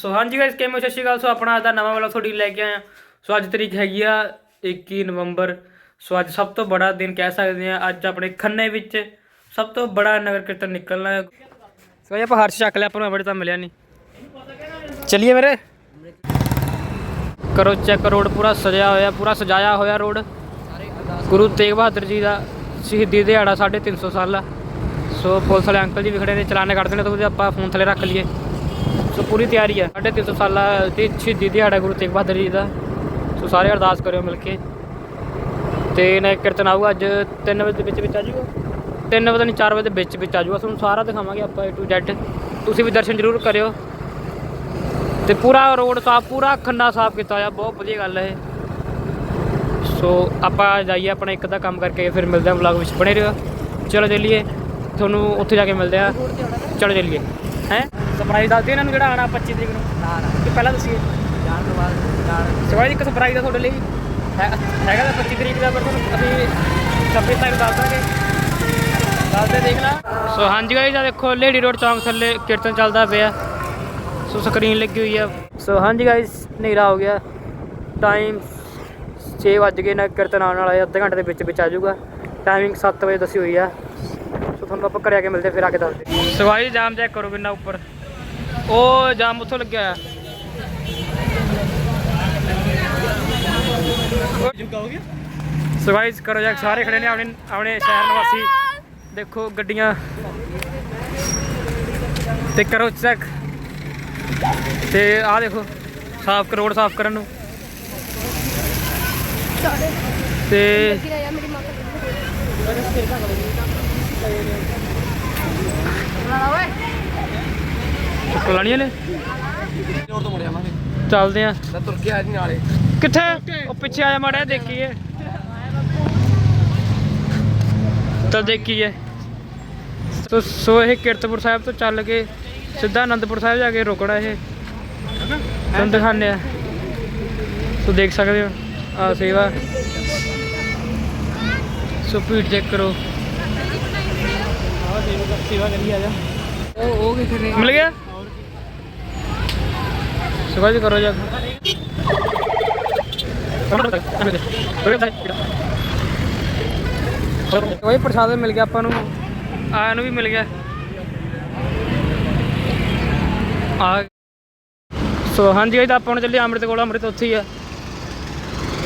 ਸੋ ਹਾਂਜੀ ਗਾਇਸ ਕਿਵੇਂ ਹੋ? ਸਤਿ ਸ਼੍ਰੀ ਅਕਾਲ। ਸੋ ਆਪਣਾ ਅੱਜ ਦਾ ਨਵਾਂ ਵਾਲਾ ਤੁਹਾਡੀ ਲੈ ਕੇ ਆਇਆ। ਸੋ ਅੱਜ ਤਰੀਕ ਹੈਗੀ ਆ 21 ਨਵੰਬਰ। ਸੋ ਅੱਜ ਸਭ ਤੋਂ ਬੜਾ ਦਿਨ ਕਹਿ ਸਕਦੇ ਆ, ਅੱਜ ਆਪਣੇ ਖੰਨੇ ਵਿੱਚ ਸਭ ਤੋਂ ਬੜਾ ਨਗਰ ਕੀਰਤਨ ਨਿਕਲਣਾ ਹੈ। ਸੋ ਇਹ ਆਪਾਂ ਹਰਸ਼ ਚੱਕ ਲਿਆ, ਆਪਾਂ ਨੂੰ ਬੜੇ ਤਾਂ ਮਿਲਿਆ ਨਹੀਂ। ਚਲਿਏ ਮੇਰੇ ਕਰੋ ਚੈੱਕ ਰੋਡ ਪੂਰਾ ਸਜਿਆ ਹੋਇਆ, ਪੂਰਾ ਸਜਾਇਆ ਹੋਇਆ ਰੋਡ ਗੁਰੂ ਤੇਗ ਬਹਾਦਰ ਜੀ ਦਾ ਸ਼ਹੀਦੀ ਦਿਹਾੜਾ 350 ਆ। ਸੋ ਪੁਲਿਸ ਵਾਲੇ ਅੰਕਲ ਜੀ ਵੀ ਖੜੇ ਨੇ, ਚਲਾਨੇ ਕੱਢਦੇ ਨੇ ਤਾਂ ਉਹਦੇ ਆਪਾਂ ਫੋਨ ਥੱਲੇ ਰੱਖ ਲਈਏ। ਸੋ ਪੂਰੀ ਤਿਆਰੀ ਹੈ 350 ਸਾਲਾ ਦੀ ਸ਼ਹੀਦੀ ਦਿਹਾੜਾ ਗੁਰੂ ਤੇਗ ਬਹਾਦਰ ਜੀ ਦਾ। ਸੋ ਸਾਰੇ ਅਰਦਾਸ ਕਰਿਓ ਮਿਲ ਕੇ। ਤੇ ਨਾ ਕੀਰਤਨ ਆਊਗਾ ਅੱਜ 3 ਵਜੇ ਦੇ ਵਿੱਚ ਵਿੱਚ ਆ ਜਾਊਗਾ 3 ਵਜੇ ਨਹੀਂ 4 ਵਜੇ ਦੇ ਵਿੱਚ ਵਿੱਚ ਆ ਜਾਊਗਾ ਤੁਹਾਨੂੰ ਸਾਰਾ ਦਿਖਾਵਾਂਗੇ ਆਪਾਂ A to Z ਤੁਸੀਂ ਵੀ ਦਰਸ਼ਨ ਜ਼ਰੂਰ ਕਰਿਓ। ਤੇ ਪੂਰਾ ਰੋਡ ਸਾਫ਼, ਪੂਰਾ ਖੰਨਾ ਸਾਫ਼ ਕੀਤਾ ਹੋਇਆ। ਬਹੁਤ ਵਧੀਆ ਗੱਲ ਹੈ ਇਹ। ਸੋ ਆਪਾਂ ਜਾਈਏ ਆਪਣਾ ਇੱਕ ਦਾ ਕੰਮ ਕਰਕੇ, ਫਿਰ ਮਿਲਦੇ ਹਾਂ ਵਲੌਗ ਵਿੱਚ। ਬਣੇ ਰਹੋ। ਚਲੋ ਚੱਲੀਏ। ਤੁਹਾਨੂੰ ਉੱਥੇ ਜਾ ਕੇ ਮਿਲਦੇ ਆ ਚਲੋ ਚੱਲੀਏ। ਹੈ? ਸਰਪ੍ਰਾਈਜ਼ ਦੱਸਦੇ ਇਹਨਾਂ ਨੂੰ ਜਿਹੜਾ ਆਣਾ 25 ਤਰੀਕ ਨੂੰ? ਨਾ ਨਾ। ਕਿ ਪਹਿਲਾਂ ਦੱਸੀਏ। ਜਾਣ ਤੋਂ ਬਾਅਦ ਜਾਣ ਸਵਾਈ ਇੱਕ ਸਰਪ੍ਰਾਈਜ਼ ਆ ਤੁਹਾਡੇ ਲਈ। ਹੈ- ਹੈਗਾ ਤਾਂ 25 ਤਰੀਕ ਦਾ ਪਰ ਤੁਹਾਨੂੰ ਅਸੀਂ 26 ਤੱਕ ਦੱਸ ਦਾਂਗੇ। ਦੱਸਦੇ ਦੇਖ ਲਾ। ਸੋ ਹਾਂਜੀ ਗਾਇਸ ਆ ਦੇਖੋ ਲੇਡੀ ਰੋਡ ਚੌਂਕ ਥੱਲੇ ਕੀਰਤਨ ਚੱਲਦਾ ਪਿਆ। ਸੋ ਸਕਰੀਨ ਲੱਗੀ ਹੋਈ ਆ। ਸੋ ਹਾਂਜੀ ਗਾਇਸ ਹਨੇਰਾ ਹੋ ਗਿਆ। ਟਾਈਮ 6 ਵੱਜ ਗਏ ਨਾ ਕੀਰਤਨ ਆਉਣ ਵਾਲਾ ਹੈ। ਅੱਧੇ ਘੰਟੇ ਦੇ ਵਿੱਚ ਵਿੱਚ ਆ ਜਾਊਗਾ। ਟਾਈਮਿੰਗ 7 ਵਜੇ ਦੱਸੀ ਹੋਈ ਆ। ਸੋ ਤੁਹਾਨੂੰ ਆਪਾਂ ਘਰੇ ਆ ਕੇ ਮਿਲਦੇ ਫਿਰ ਆ ਕੇ ਦੱਸਦੇ। ਸਵਾਈ ਜਾਮ ਚੈੱਕ ਕਰੋ ਕਿੰਨਾ ਉੱਪਰ। ਉਹ ਜਾਮ ਉੱਥੋਂ ਲੱਗਿਆ ਆ ਸੋ ਗਾਇਸ ਕਰੋ ਜਾ ਸਾਰੇ ਖੜੇ ਨੇ ਆਪਣੇ ਆਪਣੇ ਸ਼ਹਿਰ ਨਿਵਾਸੀ। ਦੇਖੋ ਗੱਡੀਆਂ। ਤੇ ਕਰੋ ਚੈੱਕ ਤੇ ਆਹ ਦੇਖੋ, ਸਾਫ਼ ਕਰੋੜ ਸਾਫ਼ ਕਰਨ ਨੂੰ। ਤੇ ਕਲਾਣੀਆਂ ਨੇ? ਜੋਰ ਤੋਂ ਮੁੜ ਜਾਵਾਂਗੇ ਚੱਲਦੇ ਆ। ਤਾਂ ਤੁਰ ਕੇ ਆ ਜੀ ਨਾਲੇ ਕਿੱਥੇ ਉਹ ਪਿੱਛੇ ਆਇਆ ਮਾੜਾ ਜਿਹਾ ਦੇਖੀਏ। ਤਾਂ ਦੇਖੀਏ। ਸੋ ਸੋ ਇਹ ਕੀਰਤਪੁਰ ਸਾਹਿਬ ਤੋਂ ਚੱਲ ਕੇ ਸਿੱਧਾ ਆਨੰਦਪੁਰ ਸਾਹਿਬ ਜਾ ਕੇ ਰੁਕਣਾ ਇਹ। ਤੁਹਾਨੂੰ ਦਿਖਾਉਂਦੇ ਆ। ਸੋ ਦੇਖ ਸਕਦੇ ਹੋ ਆ ਸੇਵਾ। ਸੋ ਭੀੜ ਚੈੱਕ ਕਰੋ। ਆ ਸੇਵਾ ਸੇਵਾ ਕਰੀ ਆ ਜਾ। ਉਹ ਉਹ ਕਿੱਥੇ ਨੇ? ਮਿਲ ਗਿਆ? ਸੁਭਾ ਜੀ ਕਰੋ ਜਾ ਕੋਈ ਪ੍ਰਸ਼ਾਦ ਮਿਲ ਗਿਆ ਆਪਾਂ ਨੂੰ ਆਇਆ ਨੂੰ ਵੀ ਮਿਲ ਗਿਆ ਆ ਸੋ ਹਾਂਜੀ ਤਾਂ ਆਪਾਂ ਹੁਣ ਅੰਮ੍ਰਿਤ ਕੋਲ ਅੰਮ੍ਰਿਤ ਉੱਥੇ ਹੀ ਆ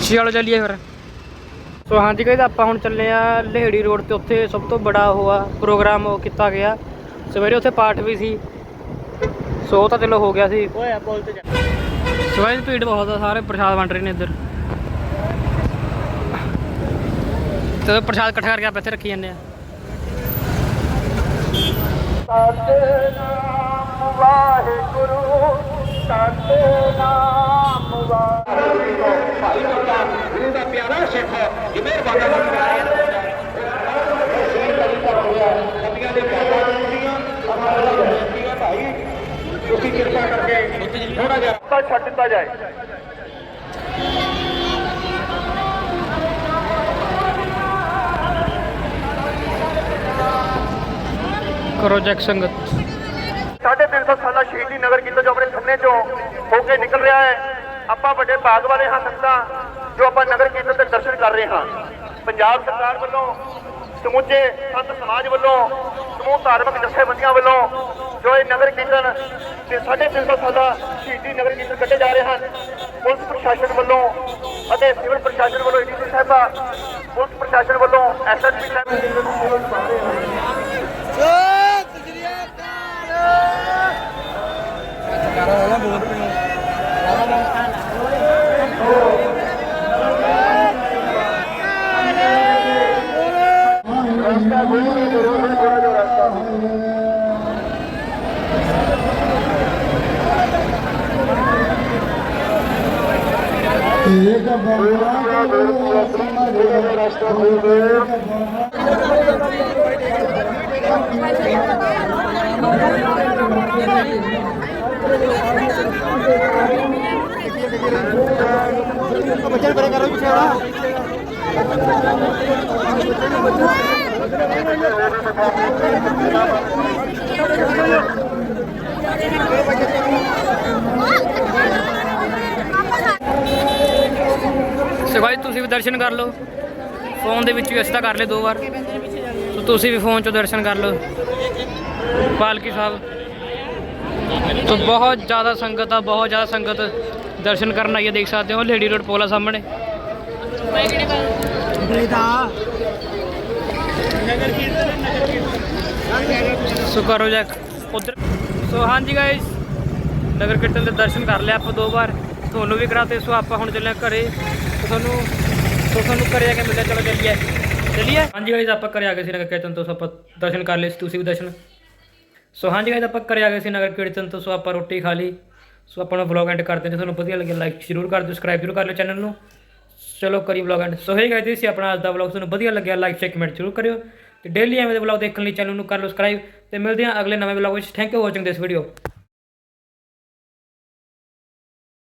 ਚਲੋ ਚੱਲੀਏ ਫਿਰ ਸੋ ਹਾਂਜੀ ਕਹਿੰਦਾ ਆਪਾਂ ਹੁਣ ਚੱਲੇ ਆ ਲਹੇੜੀ ਰੋਡ ਤੇ ਉੱਥੇ ਸਭ ਤੋਂ ਬੜਾ ਉਹ ਆ ਪ੍ਰੋਗਰਾਮ ਉਹ ਕੀਤਾ ਗਿਆ ਸਵੇਰੇ ਉੱਥੇ ਪਾਠ ਵੀ ਸੀ ਸੋ ਉਹ ਤਾਂ ਚਲੋ ਹੋ ਗਿਆ ਸੀ। ਓਏ ਪੁੱਲ ਤੇ ਜਾ। ਸਵੇਰੇ ਭੀੜ ਬਹੁਤ ਆ ਸਾਰੇ ਪ੍ਰਸ਼ਾਦ ਵੰਡ ਰਹੇ ਨੇ ਇੱਧਰ। ਤੇ ਪ੍ਰਸ਼ਾਦ ਇਕੱਠਾ ਕਰਕੇ ਆਪਾਂ ਇੱਥੇ ਰੱਖੀ ਜਾਂਦੇ ਆ। ਗੁਰੂ ਦਾ ਪਿਆਰਾ ਸਿੱਖ ਜਿਵੇਂ ਬਾਬਾ ਨਬੀਆਂ ਦਿੱਤਾ ਜਾਏ। ਕਰੋ ਜੈਕ ਸੰਗਤ। ਸਾਢੇ ਤਿੰਨ ਸੌ ਸਾਲਾ ਸ਼ਹੀਦੀ ਨਗਰ ਕੀਰਤਨ ਜੋ ਆਪਣੇ ਖੰਨੇ ਚੋਂ ਹੋ ਕੇ ਨਿਕਲ ਰਿਹਾ ਹੈ। ਆਪਾਂ ਵੱਡੇ ਭਾਗ ਵਾਲੇ ਹਾਂ ਸੰਗਤਾਂ ਜੋ ਆਪਾਂ ਨਗਰ ਕੀਰਤਨ ਦੇ ਦਰਸ਼ਨ ਕਰ ਰਹੇ ਹਾਂ। ਪੰਜਾਬ ਸਰਕਾਰ ਵੱਲੋਂ ਸਮੁੱਚੇ ਸੰਤ ਸਮਾਜ ਵੱਲੋਂ ਸਮੂਹ ਧਾਰਮਿਕ ਜਥੇਬੰਦੀਆਂ ਵੱਲੋਂ ਜੋ ਇਹ ਨਗਰ ਕੀਰਤਨ ਤੇ ਸਾਢੇ ਤਿੰਨ ਸੌ ਸਾਲਾ ਸ਼ਹੀਦੀ ਨਗਰ ਕੀਰਤਨ ਕੱਢੇ ਜਾ ਰਹੇ ਹਨ। ਪੁਲਿਸ ਪ੍ਰਸ਼ਾਸਨ ਵੱਲੋਂ ਅਤੇ ਸਿਵਲ ਪ੍ਰਸ਼ਾਸਨ ਵੱਲੋਂ ਏਡੀਸੀ ਸਾਹਿਬਾ ਪੁਲਿਸ ਪ੍ਰਸ਼ਾਸਨ ਵੱਲੋਂ ਐਸਐਸਪੀ ਸਾਹਿਬ ਸੋ ਭਾਈ ਤੁਸੀਂ ਵੀ ਦਰਸ਼ਨ ਕਰ ਲਓ। ਫੋਨ ਦੇ ਵਿੱਚ ਵੀ ਅਸੀਂ ਤਾਂ ਕਰ ਲਏ ਦੋ ਵਾਰ। ਸੋ ਤੁਸੀਂ ਵੀ ਫੋਨ 'ਚੋਂ ਦਰਸ਼ਨ ਕਰ ਲਓ। ਪਾਲਕੀ ਸਾਹਿਬ। ਤੋ ਬਹੁਤ ਜ਼ਿਆਦਾ ਸੰਗਤ ਆ, ਬਹੁਤ ਜ਼ਿਆਦਾ ਸੰਗਤ ਦਰਸ਼ਨ ਕਰਨ ਆਈ ਹੈ ਦੇਖ ਸਕਦੇ ਹੋ, ਲੇਡੀ ਰੋਡ ਪੋਲਾ ਸਾਹਮਣੇ। ਸੋ ਕਰੋ ਜਾ ਉਧਰ ਸੋ ਹਾਂਜੀ ਗਾਇਸ ਨਗਰ ਕੀਰਤਨ ਦੇ ਦਰਸ਼ਨ ਕਰ ਲਿਆ ਆਪਾਂ ਦੋ ਵਾਰ। ਤੁਹਾਨੂੰ ਵੀ ਕਰਾਤੇ, ਸੋ ਆਪਾਂ ਹੁਣ ਚੱਲੇ ਘਰੇ। ਤੁਹਾਨੂੰ ਸੋ ਤੁਹਾਨੂੰ ਘਰੇ ਆ ਕੇ ਮਿਲਦੇ ਚਲੋ ਚੱਲੀਏ। ਚੱਲੀਏ? ਹਾਂਜੀ ਗਾਇਸ ਆਪਾਂ ਘਰੇ ਆ ਗਏ ਸੀ ਨਗਰ ਕੀਰਤਨ ਤੋਂ, ਸੋ ਆਪਾਂ ਦਰਸ਼ਨ ਕਰ ਲਏ ਸੀ, ਤੁਸੀਂ ਵੀ ਦਰਸ਼ਨ। ਸੋ ਹਾਂਜੀ ਗਾਇਸ ਆਪਾਂ ਘਰੇ ਆ ਗਏ ਸੀ ਨਗਰ ਕੀਰਤਨ ਤੋਂ, ਸੋ ਆਪਾਂ ਰੋਟੀ ਖਾ ਲਈ। ਸੋ ਆਪਾਂ ਨੂੰ ਵਲੌਗ ਐਂਡ ਕਰਦੇ ਹਾਂ ਤੁਹਾਨੂੰ ਵਧੀਆ ਲੱਗਿਆ ਲਾਈਕ ਜ਼ਰੂਰ ਕਰ ਦਿਓ ਸਬਸਕ੍ਰਾਈਬ ਜ਼ਰੂਰ ਕਰ ਲਿਓ ਚੈਨਲ ਨੂੰ। ਚਲੋ ਕਰੀ vlog and so hey guys ਸੀ ਆਪਣਾ ਅੱਜ ਦਾ ਵਲੌਗ ਤੁਹਾਨੂੰ ਵਧੀਆ ਲੱਗਿਆ ਲਾਈਕ ਸ਼ੇਅਰ ਕਮੈਂਟ ਜ਼ਰੂਰ ਕਰਿਓ। ਤੇ ਡੇਲੀ ਐਵੇਂ ਦੇ ਵਲੌਗ ਦੇਖਣ ਲਈ ਚੈਨਲ ਨੂੰ ਕਰ ਲਓ ਸਬਸਕ੍ਰਾਈਬ ਤੇ ਮਿਲਦੇ ਹਾਂ ਅਗਲੇ ਨਵੇਂ ਵਲੌਗ ਵਿੱਚ। Thank you watching this video